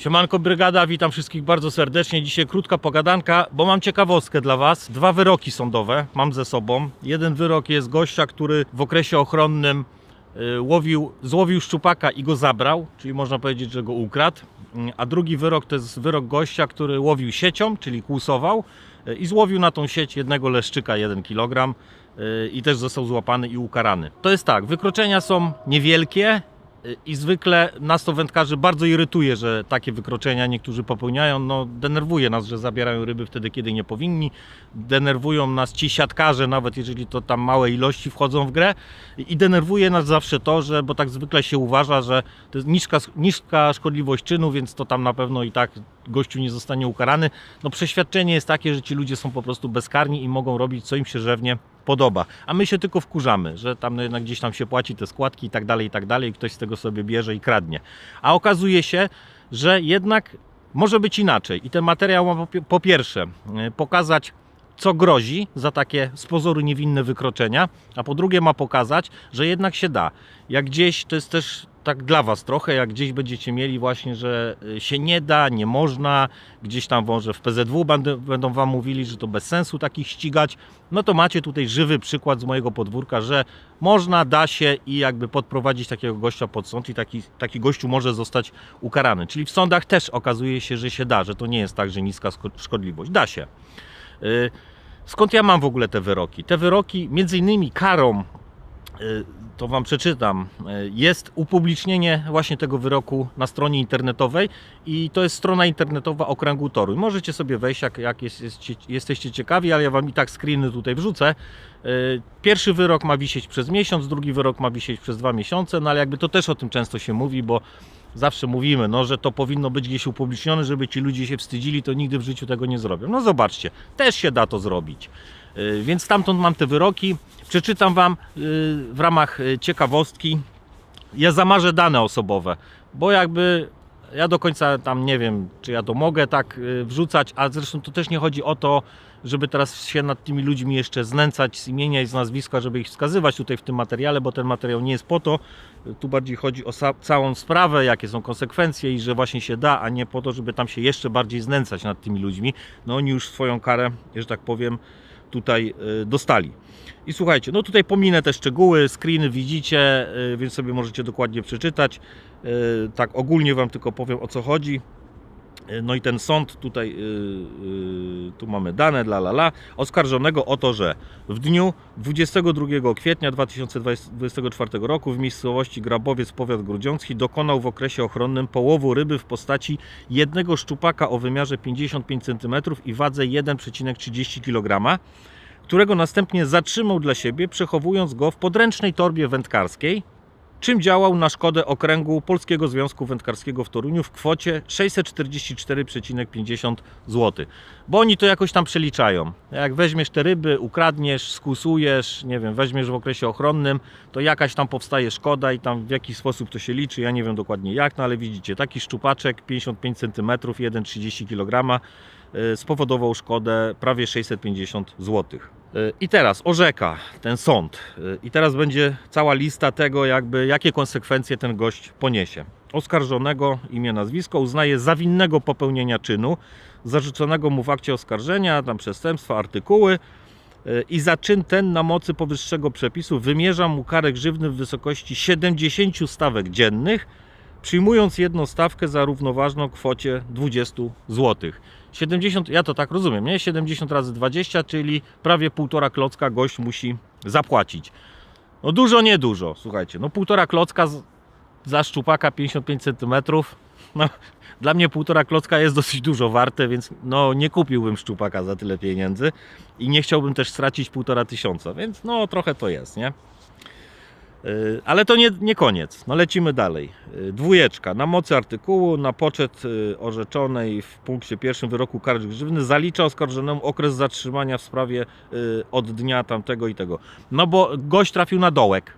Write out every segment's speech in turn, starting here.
Siemanko Brygada, witam wszystkich bardzo serdecznie. Dzisiaj krótka pogadanka, bo mam ciekawostkę dla Was. Dwa wyroki sądowe mam ze sobą. Jeden wyrok jest gościa, który w okresie ochronnym y, łowił, złowił szczupaka i go zabrał, czyli można powiedzieć, że go ukradł. Mm, A drugi wyrok to jest wyrok gościa, który łowił siecią, czyli kłusował y, i złowił na tą sieć jednego leszczyka 1 kg y, i też został złapany i ukarany. To jest tak, wykroczenia są niewielkie, i zwykle nas to wędkarzy bardzo irytuje, że takie wykroczenia niektórzy popełniają. No, denerwuje nas, że zabierają ryby wtedy, kiedy nie powinni. Denerwują nas ci siatkarze, nawet jeżeli to tam małe ilości wchodzą w grę. I denerwuje nas zawsze to, że, bo tak zwykle się uważa, że to jest niska, niska szkodliwość czynu, więc to tam na pewno i tak gościu nie zostanie ukarany. No, przeświadczenie jest takie, że ci ludzie są po prostu bezkarni i mogą robić, co im się żewnie podoba. A my się tylko wkurzamy, że tam no jednak gdzieś tam się płaci te składki i tak dalej, i tak dalej, i ktoś z tego sobie bierze i kradnie. A okazuje się, że jednak może być inaczej. I ten materiał ma po pi- po pierwsze y, pokazać, co grozi za takie z pozoru niewinne wykroczenia, a po drugie ma pokazać, że jednak się da. Jak gdzieś, to jest też tak dla Was trochę, jak gdzieś będziecie mieli właśnie, że y, się nie da, nie można, gdzieś tam może w PZW będą, będą Wam mówili, że to bez sensu takich ścigać, no to macie tutaj żywy przykład z mojego podwórka, że można, da się i jakby podprowadzić takiego gościa pod sąd i taki, taki gościu może zostać ukarany. Czyli w sądach też okazuje się, że się da, że to nie jest tak, że niska szko- szkodliwość. Da się. Y, Skąd ja mam w ogóle te wyroki? Te wyroki, między innymi karą, to Wam przeczytam, y, jest upublicznienie właśnie tego wyroku na stronie internetowej i to jest strona internetowa Okręgu Toruń. Możecie sobie wejść, jak, jak jest, jest, jesteście ciekawi, ale ja Wam i tak screeny tutaj wrzucę. Y, Pierwszy wyrok ma wisieć przez miesiąc, drugi wyrok ma wisieć przez dwa miesiące, no ale jakby to też o tym często się mówi, bo zawsze mówimy, no, że to powinno być gdzieś upublicznione, żeby ci ludzie się wstydzili, to nigdy w życiu tego nie zrobią. No zobaczcie, też się da to zrobić. Yy, Więc stamtąd mam te wyroki. Przeczytam Wam yy, w ramach yy, ciekawostki. Ja zamarzę dane osobowe, bo jakby ja do końca tam nie wiem, czy ja to mogę tak wrzucać, a zresztą to też nie chodzi o to, żeby teraz się nad tymi ludźmi jeszcze znęcać z imienia i z nazwiska, żeby ich wskazywać tutaj w tym materiale, bo ten materiał nie jest po to. Tu bardziej chodzi o całą sprawę, jakie są konsekwencje i że właśnie się da, a nie po to, żeby tam się jeszcze bardziej znęcać nad tymi ludźmi. No oni już swoją karę, że tak powiem, tutaj y, dostali. I słuchajcie, no tutaj pominę te szczegóły, screeny widzicie, y, więc sobie możecie dokładnie przeczytać. Y, Tak ogólnie Wam tylko powiem o co chodzi. Y, No i ten sąd tutaj, y, y, tu mamy dane, la la la, oskarżonego o to, że w dniu 22 kwietnia 2024 roku w miejscowości Grabowiec, powiat grudziącki, dokonał w okresie ochronnym połowu ryby w postaci jednego szczupaka o wymiarze 55 cm i wadze 1,30 kg, którego następnie zatrzymał dla siebie, przechowując go w podręcznej torbie wędkarskiej, czym działał na szkodę okręgu Polskiego Związku Wędkarskiego w Toruniu w kwocie 644,50 zł. Bo oni to jakoś tam przeliczają. Jak weźmiesz te ryby, ukradniesz, skusujesz, nie wiem, weźmiesz w okresie ochronnym, to jakaś tam powstaje szkoda i tam w jakiś sposób to się liczy. Ja nie wiem dokładnie jak, no ale widzicie, taki szczupaczek 55 cm, 1,30 kg spowodował szkodę prawie 650 zł. Y, I teraz orzeka ten sąd. Y, I teraz będzie cała lista tego, jakby jakie konsekwencje ten gość poniesie. Oskarżonego imię, nazwisko uznaje za winnego popełnienia czynu zarzuconego mu w akcie oskarżenia, tam przestępstwa, artykuły i za czyn ten na mocy powyższego przepisu wymierza mu karę grzywny w wysokości 70 stawek dziennych, przyjmując jedną stawkę za równoważną kwocie 20 zł. 70, ja to tak rozumiem, nie? 70 razy 20, czyli prawie półtora klocka gość musi zapłacić. No dużo, nie dużo, słuchajcie. No półtora klocka z, za szczupaka 55 cm. No, dla mnie półtora klocka jest dosyć dużo warte, więc no nie kupiłbym szczupaka za tyle pieniędzy i nie chciałbym też stracić półtora tysiąca, więc no trochę to jest, nie? Yy, Ale to nie, nie koniec. No lecimy dalej. Yy, Dwójeczka. Na mocy artykułu na poczet yy, orzeczonej w punkcie pierwszym wyroku kary grzywny zalicza oskarżonemu okres zatrzymania w sprawie od dnia tamtego i tego. No bo gość trafił na dołek.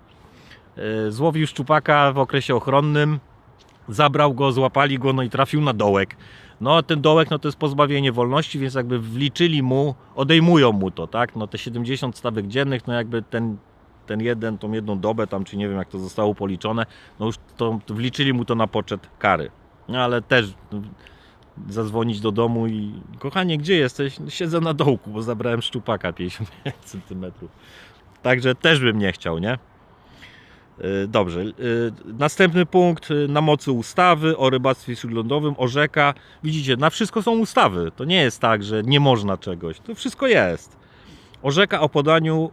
Złowił szczupaka w okresie ochronnym, zabrał go, złapali go, no i trafił na dołek. No ten dołek no to jest pozbawienie wolności, więc jakby wliczyli mu, odejmują mu to, tak? No te 70 stawek dziennych, no jakby ten ten jeden, tą jedną dobę tam, czy nie wiem jak to zostało policzone, no już to, to wliczyli mu to na poczet kary. No ale też no, zadzwonić do domu i kochanie, gdzie jesteś? "No, Siedzę na dołku, bo zabrałem szczupaka 55 cm. Także też bym nie chciał, nie? Y, Dobrze. y, Następny punkt y, na mocy ustawy o rybactwie śródlądowym, o rzeka. Widzicie, na wszystko są ustawy. To nie jest tak, że nie można czegoś. To wszystko jest. Orzeka o podaniu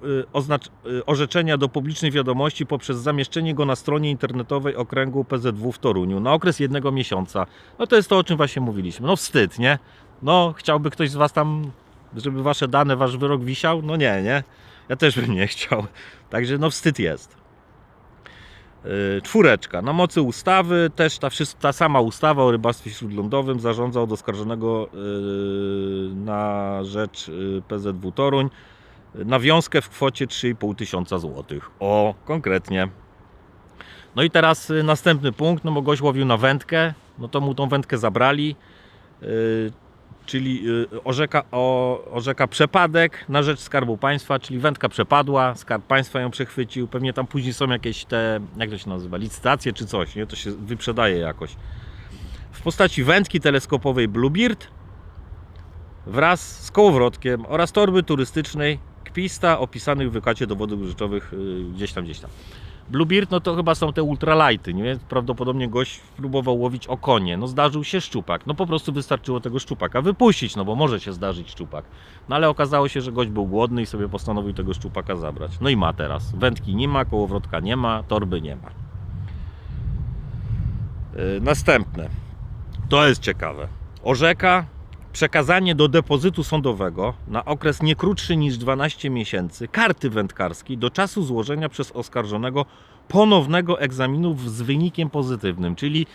y, y, orzeczenia do publicznej wiadomości poprzez zamieszczenie go na stronie internetowej okręgu PZW w Toruniu na okres jednego miesiąca. No to jest to, o czym właśnie mówiliśmy. No wstyd, nie? No, chciałby ktoś z Was tam, żeby Wasze dane, Wasz wyrok wisiał? No nie, nie? Ja też bym nie chciał. Także no wstyd jest. Yy, Czwóreczka. Na mocy ustawy też ta, ta sama ustawa o rybactwie śródlądowym zarządza od oskarżonego yy, na rzecz PZW Toruń nawiązkę w kwocie 3,5 tysiąca złotych. O, konkretnie. No i teraz yy, następny punkt, no bo gość łowił na wędkę, no to mu tą wędkę zabrali, yy, czyli yy, orzeka, o, orzeka przepadek na rzecz Skarbu Państwa, czyli wędka przepadła, Skarb Państwa ją przechwycił, pewnie tam później są jakieś te, jak to się nazywa, licytacje czy coś, nie? To się wyprzedaje jakoś. W postaci wędki teleskopowej Bluebeard wraz z kołowrotkiem oraz torby turystycznej kpista opisanych w wykacie dowodów rzeczowych yy, gdzieś tam, gdzieś tam. Bluebeard, no to chyba są te ultralighty, nie? Prawdopodobnie gość próbował łowić okonie. No zdarzył się szczupak. No po prostu wystarczyło tego szczupaka wypuścić, no bo może się zdarzyć szczupak. No ale okazało się, że gość był głodny i sobie postanowił tego szczupaka zabrać. No i ma teraz. Wędki nie ma, kołowrotka nie ma, torby nie ma. Yy, następne. To jest ciekawe. Orzeka przekazanie do depozytu sądowego na okres nie krótszy niż 12 miesięcy karty wędkarskiej do czasu złożenia przez oskarżonego ponownego egzaminu z wynikiem pozytywnym, czyli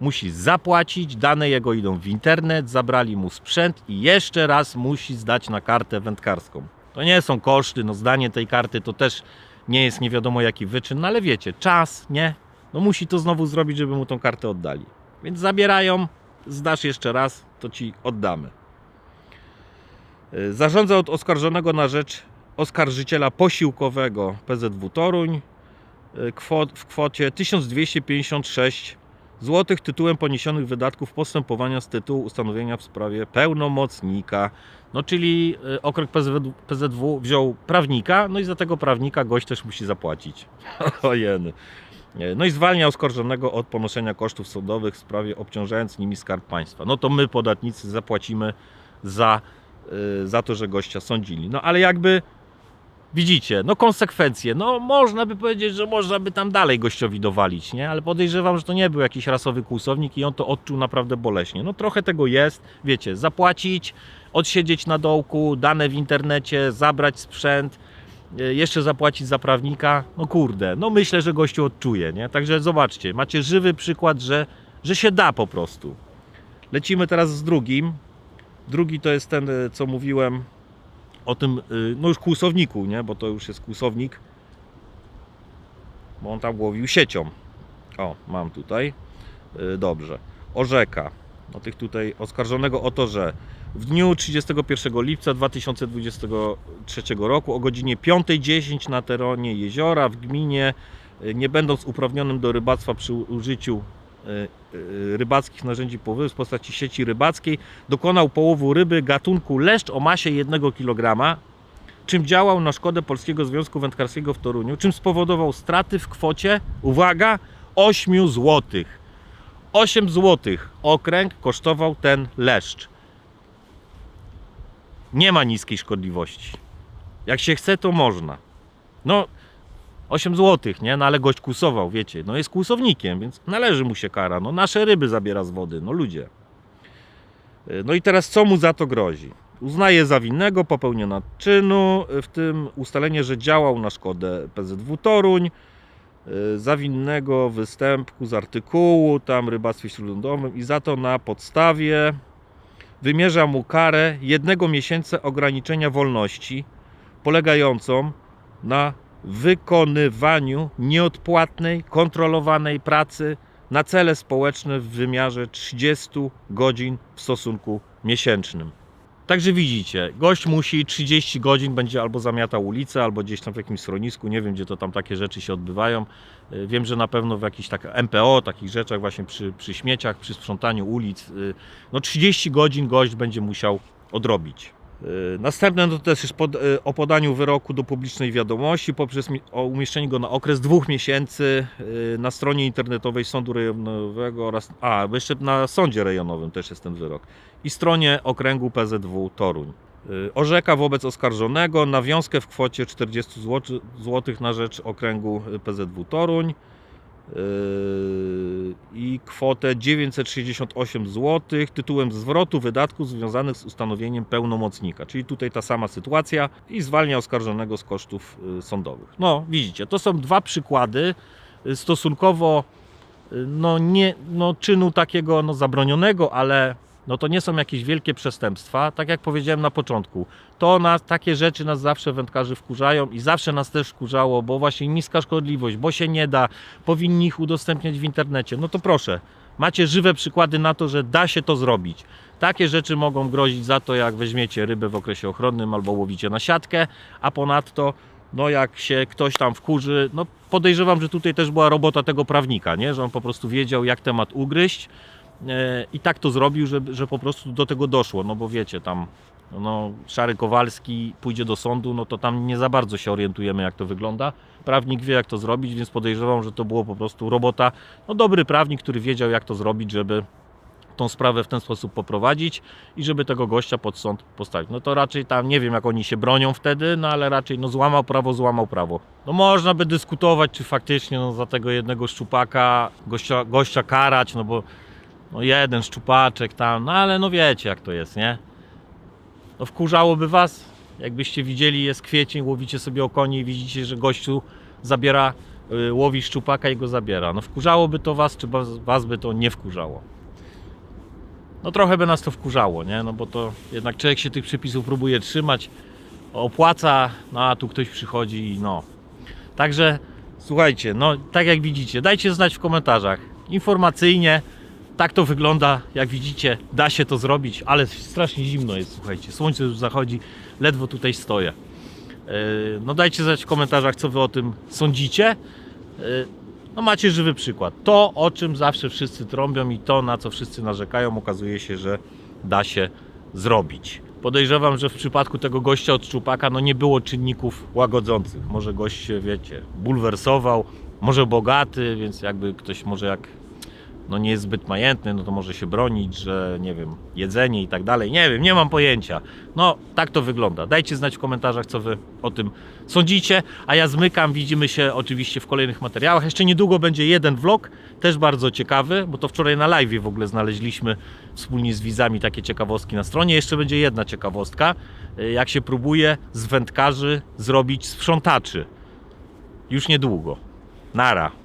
musi zapłacić, dane jego idą w internet, zabrali mu sprzęt i jeszcze raz musi zdać na kartę wędkarską. To nie są koszty, no zdanie tej karty to też nie jest nie wiadomo jaki wyczyn, no ale wiecie, czas, nie? No musi to znowu zrobić, żeby mu tą kartę oddali. Więc zabierają, zdasz jeszcze raz, to ci oddamy. Y, Zarządza od oskarżonego na rzecz oskarżyciela posiłkowego PZW Toruń kwot, w kwocie 1256 zł tytułem poniesionych wydatków postępowania z tytułu ustanowienia w sprawie pełnomocnika. No czyli y, okręg PZW, PZW wziął prawnika, no i za tego prawnika gość też musi zapłacić. Ojeny. Nie, No i zwalnia oskarżonego od ponoszenia kosztów sądowych w sprawie obciążając nimi skarb państwa. No to my, podatnicy, zapłacimy za, y, za to, że gościa sądzili. No ale jakby widzicie, no konsekwencje. No można by powiedzieć, że można by tam dalej gościowi dowalić, nie? Ale podejrzewam, że to nie był jakiś rasowy kłusownik i on to odczuł naprawdę boleśnie. No trochę tego jest, wiecie, zapłacić, odsiedzieć na dołku, dane w internecie, zabrać sprzęt, jeszcze zapłacić za prawnika, no kurde, no myślę, że gościu odczuje, nie? Także zobaczcie, macie żywy przykład, że, że się da po prostu. Lecimy teraz z drugim. Drugi to jest ten, y, co mówiłem o tym, y, no już kłusowniku, nie? Bo to już jest kłusownik. Bo on tam łowił siecią. O, mam tutaj. Dobrze. Orzeka. O tych tutaj oskarżonego o to, że w dniu 31 lipca 2023 roku o godzinie 5.10 na terenie jeziora w gminie, y, nie będąc uprawnionym do rybactwa przy użyciu y, y, rybackich narzędzi połowowych w postaci sieci rybackiej, dokonał połowu ryby gatunku leszcz o masie 1 kg, czym działał na szkodę Polskiego Związku Wędkarskiego w Toruniu, czym spowodował straty w kwocie, uwaga, 8 złotych. 8 zł okręg kosztował ten leszcz. Nie ma niskiej szkodliwości. Jak się chce, to można. No, 8 zł, nie? No ale gość kłusował, wiecie. No jest kłusownikiem, więc należy mu się kara. No nasze ryby zabiera z wody, no ludzie. Y, No i teraz co mu za to grozi? Uznaje za winnego popełnienia czynu, y, w tym ustalenie, że działał na szkodę PZW Toruń, y, za winnego występku z artykułu tam rybactwie śródlądowym i za to na podstawie wymierza mu karę jednego miesiąca ograniczenia wolności polegającą na wykonywaniu nieodpłatnej, kontrolowanej pracy na cele społeczne w wymiarze 30 godzin w stosunku miesięcznym. Także widzicie, gość musi 30 godzin będzie albo zamiatał ulicę, albo gdzieś tam w jakimś schronisku, nie wiem gdzie to tam takie rzeczy się odbywają. Y, Wiem, że na pewno w jakichś tak MPO, takich rzeczach właśnie przy, przy śmieciach, przy sprzątaniu ulic, y, no 30 godzin gość będzie musiał odrobić. Y, Następne to też jest pod, y, o podaniu wyroku do publicznej wiadomości poprzez umieszczeniu go na okres dwóch miesięcy y, na stronie internetowej Sądu Rejonowego oraz a, jeszcze na Sądzie Rejonowym też jest ten wyrok i stronie okręgu PZW Toruń. Orzeka wobec oskarżonego nawiązkę w kwocie 40 zł, na rzecz okręgu PZW Toruń i kwotę 968 zł tytułem zwrotu wydatków związanych z ustanowieniem pełnomocnika. Czyli tutaj ta sama sytuacja i zwalnia oskarżonego z kosztów y, sądowych. No, widzicie, to są dwa przykłady y, stosunkowo y, no, nie, no, czynu takiego no, zabronionego, ale no, to nie są jakieś wielkie przestępstwa. Tak jak powiedziałem na początku, to nas, takie rzeczy nas zawsze wędkarzy wkurzają i zawsze nas też wkurzało, bo właśnie niska szkodliwość, bo się nie da, powinni ich udostępniać w internecie. No to proszę, macie żywe przykłady na to, że da się to zrobić. Takie rzeczy mogą grozić za to, jak weźmiecie rybę w okresie ochronnym albo łowicie na siatkę, a ponadto, no jak się ktoś tam wkurzy, no podejrzewam, że tutaj też była robota tego prawnika, nie? że on po prostu wiedział, jak temat ugryźć i tak to zrobił, że, że po prostu do tego doszło, no bo wiecie, tam no, Szary Kowalski pójdzie do sądu, no to tam nie za bardzo się orientujemy, jak to wygląda. Prawnik wie, jak to zrobić, więc podejrzewam, że to było po prostu robota. No, dobry prawnik, który wiedział, jak to zrobić, żeby tą sprawę w ten sposób poprowadzić i żeby tego gościa pod sąd postawić. No to raczej tam nie wiem, jak oni się bronią wtedy, no ale raczej no złamał prawo, złamał prawo. No można by dyskutować, czy faktycznie no, za tego jednego szczupaka gościa, gościa karać, no bo no jeden szczupaczek tam, no ale no wiecie, jak to jest, nie? No wkurzałoby was, jakbyście widzieli, jest kwiecień, łowicie sobie okonie i widzicie, że gościu zabiera, y, łowi szczupaka i go zabiera. No wkurzałoby to was, czy was by to nie wkurzało? No trochę by nas to wkurzało, nie? No bo to jednak człowiek się tych przepisów próbuje trzymać, opłaca, no a tu ktoś przychodzi i no. Także słuchajcie, no tak jak widzicie, dajcie znać w komentarzach. Informacyjnie, tak to wygląda, jak widzicie, da się to zrobić, ale strasznie zimno jest, słuchajcie. Słońce już zachodzi, ledwo tutaj stoję. Yy, No dajcie znać w komentarzach, co wy o tym sądzicie. Yy, No macie żywy przykład. To, o czym zawsze wszyscy trąbią i to, na co wszyscy narzekają, okazuje się, że da się zrobić. Podejrzewam, że w przypadku tego gościa od szczupaka no nie było czynników łagodzących. Może gość się, wiecie, bulwersował, może bogaty, więc jakby ktoś może jak no nie jest zbyt majętny, no to może się bronić, że nie wiem, jedzenie i tak dalej. Nie wiem, nie mam pojęcia. No, tak to wygląda. Dajcie znać w komentarzach, co wy o tym sądzicie, a ja zmykam. Widzimy się oczywiście w kolejnych materiałach. Jeszcze niedługo będzie jeden vlog, też bardzo ciekawy, bo to wczoraj na live w ogóle znaleźliśmy wspólnie z widzami takie ciekawostki na stronie. Jeszcze będzie jedna ciekawostka, y, jak się próbuje z wędkarzy zrobić sprzątaczy. Już niedługo. Nara.